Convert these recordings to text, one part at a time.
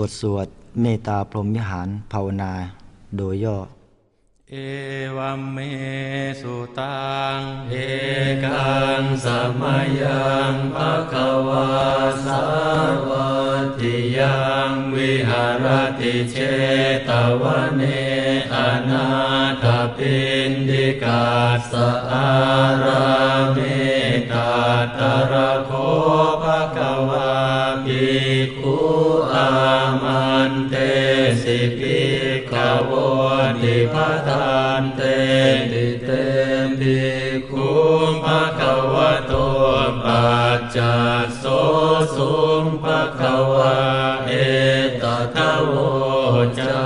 บทสวดเมตตาพรหมวิหารภาวนา โดยย่อ เอวัมเมสุตัง เอกังสมัยังภะคะวาสาวาติยังวิหารติเชตวันเนอนาถปินดิกาสอาราเมตาตระ สุงภะคะวะเอตทะโวจา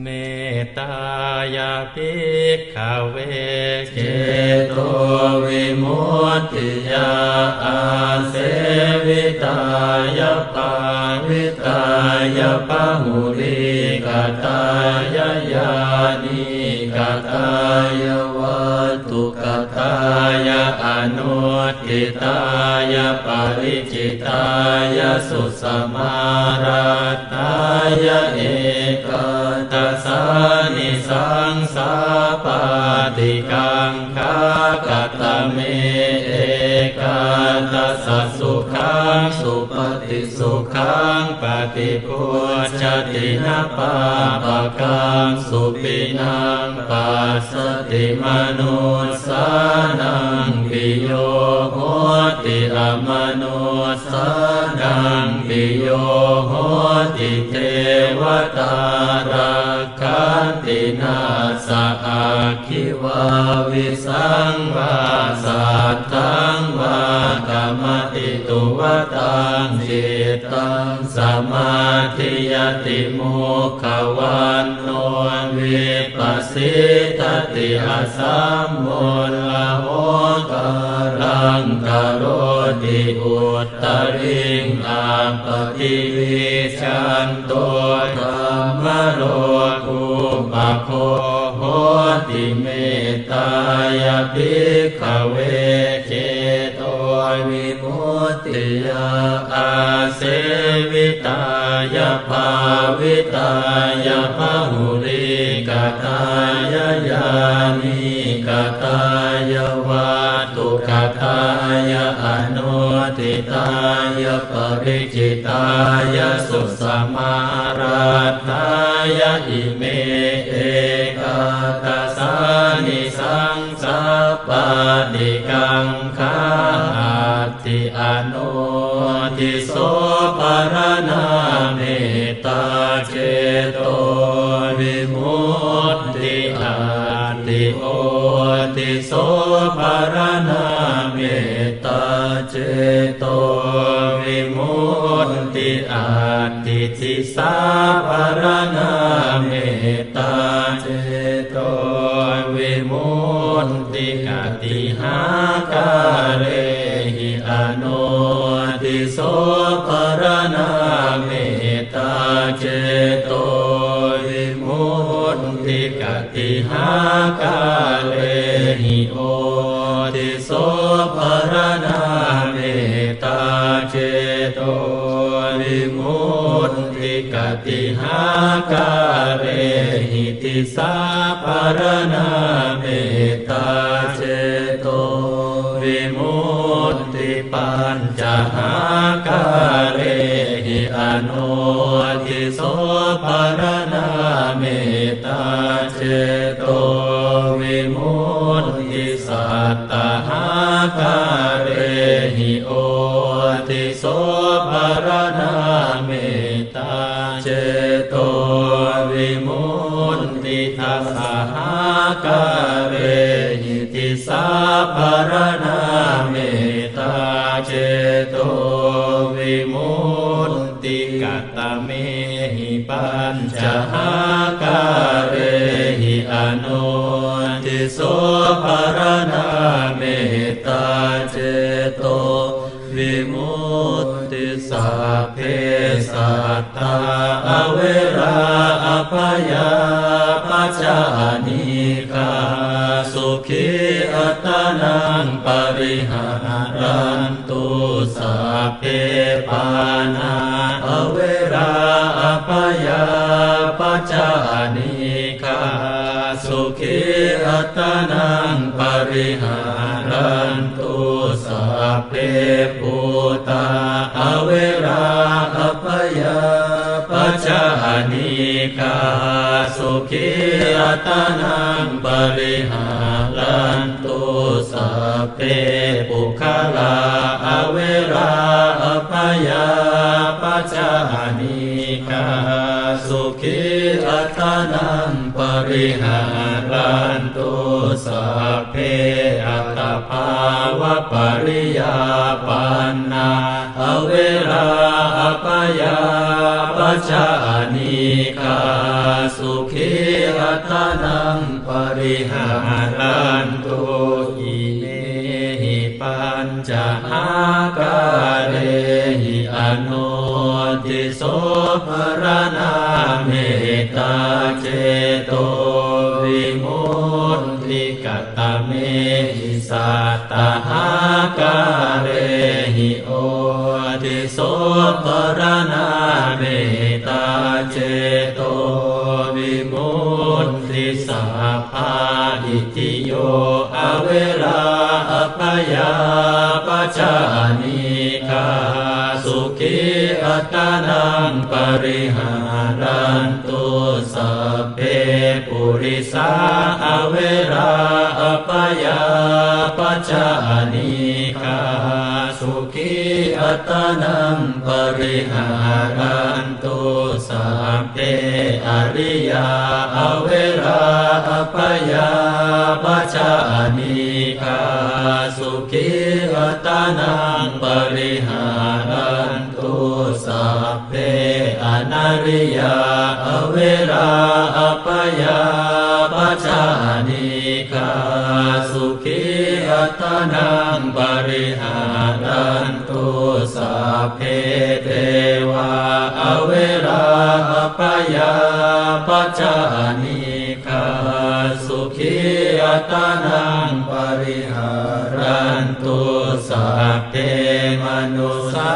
เมตตายาภิกขเวเจโตวิมุตติยาอาเสวิตายาปาวิตายาปะหุริกตายายานิกตายาว ตตายาอนุติตายาปริจิตายาสุสมาราตายาเอกตัสสา เมเอกาตัสสุขังสุปฏิสุขังปฏิพุชตินาปาปะกังสุปินังปัสสติมนุสานังปิโยโหติอมนุสานังปิโยโหติเทวตาราคันตินาสะอา คิวาวิสังวาสัตตังวากรรมติตุวตังจิตตังสมาธิยติโมขวันโนวิปัสสิทติอาสัมโมลโหการังกโรติอุตตริงอาปฏิวิชันโตธรรมโลกุปะโค ติเมตายาภิกขเวเจโตวิมุตติยาอาเสวิตายาภาวิตายาภาหุริกตายายานิกตายาวาตุกตายาอนุทิตายาปริจิตายาสุสมาราตา ยาอิเมเอกาตัสานิสังสปาติกังคาติอนุทิโสปารนาเมตตาเจโตวิมุตติอาติโอติโสปารนาเมตตาเจโต อาติทิสาปารนาเมตตาเจโตวิมุตติกติหากาเรหิอนุติโสปารนาเมตตาเจโตวิมุตติกติหากาเรหิโอ ติหาการเรหิติสาปรนาเมตตาเจโตวิมุตติปัญจหากาเรหิอนุทิโสปรนาเมตตาเจโตวิมุตติสัตตหากาเรหิโอติโสปรนาเม สสหากาเรหิติสาปารนาเมตตาเจโตวิมุตติกัตตะเมหิปัญจหากาเรหิอนุติโสภารนาเมตตาเจโต สัตตาอเวราอภยาปัจจานิกาสุขีอัตนังปริหารันตุสัพเพปานาอเวราอปยาปัจจานิคาสุขีอัตนังปริหารันตุสัพเพปุตตาอเวรา นิคาสุขีอัตนังปริหารันตุสัพเพปุคลาอเวราอปยาปัจจานิกาสุขีอัตนังปริหารันตุสัพเพ ภาวะปริยาปันนาอเวราอปยาปัจจานิกาสุขีอัตนังปริหารันตุอิเมหิปัญจอาการเรหิอนุติโสภรณาเมตตาเจโต กตเมหิสัตตาการเรหิโอติโสภรณาเมตาเจโตวิมุตติสัพพาอิติโยอเวราอปยาปัจจานิกาสุขีอัตนังปริหารันตุสัพ ริสาอเวราอปยาปัจจานิกาสุขีอัตนังปริหารันตุสัพเพอริยาอเวราอปยาปัจจานิกาสุขีอัตนังปริหารันตุสัพเพอนาริยาอเวราอปยา ตนังปริหารันตุสัพเพเทวาอเวราอปยาปัจจานิกาสุขีอัตนังปริหารันตุสัพเพมนุสา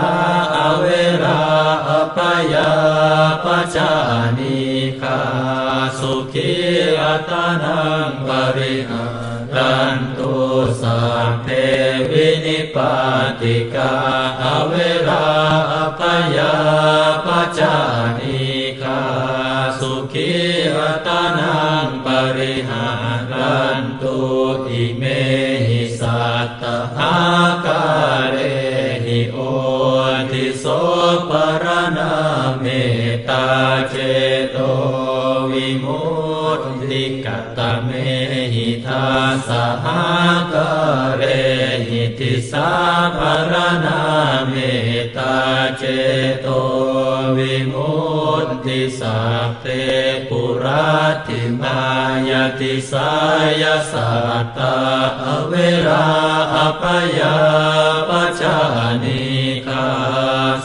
อเวราอปยาปัจจานิกาสุขีอัตนังปริหารันต เพวินิปาติกาอเวราอปยาปัจจานิกาสุขีอัตนังปริหา ทาสหกเรหิติสาปรณาเมตตาเจโตวิมุตติสัพเพปุราติมายติสายสัตตาอเวราอปยาปัจจานิ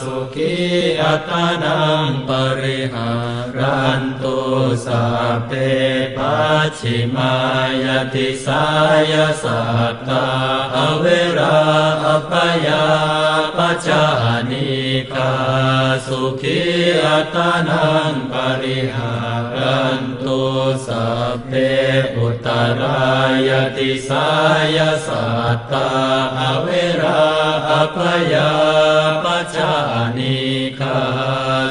สุขีอัตนังปริหารันตุสัพเพปัจฉิมายติสายสัตตาอเวราอปยาปัจจานิกาสุขีอัตนังปริหารันต สัพเพอุตตรายติสายสัตตาอเวราอปยาปัจจานิกา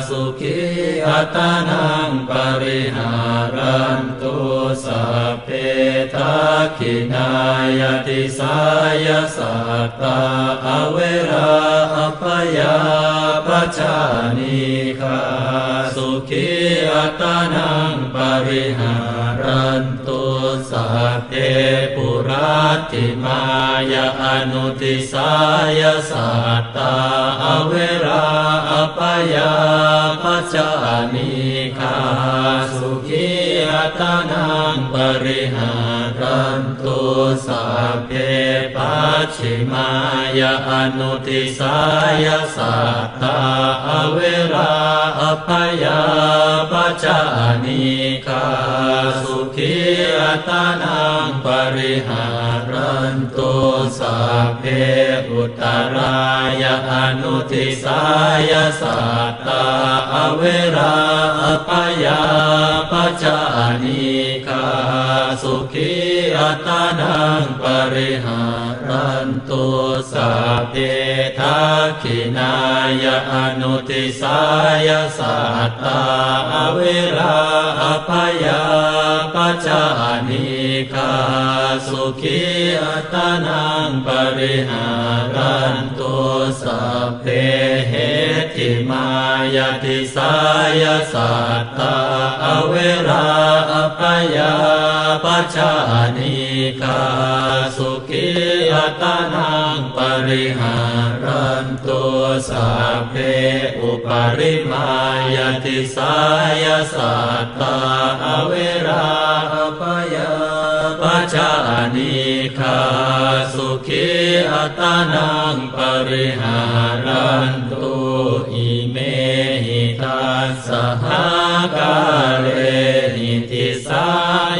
สุขีอัตนังปริหารันตุสัพเพทักขินายติสายสัตตาอเวราอปยาปัจจานิกาสุขีอัตนัง ปริหารันตุ สัพเพปุราติมายาอนุติสายสัตตาอเวราอปยาปัจจานิกาสุขีอัตนังปริหารันตุสัพเพปัจฉิมายาอนุติสายสัตตาอเวราอปยาปัจจานิกาสุขีอัตนังปริหารันตุสัพเพอุตรายาอนุติสายสัตตาอเวราอปยาปัจจานิคาสุขีอัตานังปริหารันตุสัพเพทักขินายะอนุติสายสัตตาอเวราอปยา ปัจจานิกาสุขีอัตานังปริหารันตุสัพเพเหติมา ยติสายสัตตาอเวราอปยาปัจจานิคาสุขีอัตานังปริหารันตุสัพเพอุปริมายติสายสัตตาอเวราอปยาปัจจานิคาสุขีอัตานังปริหารันตุ สสหกาเลหิติสา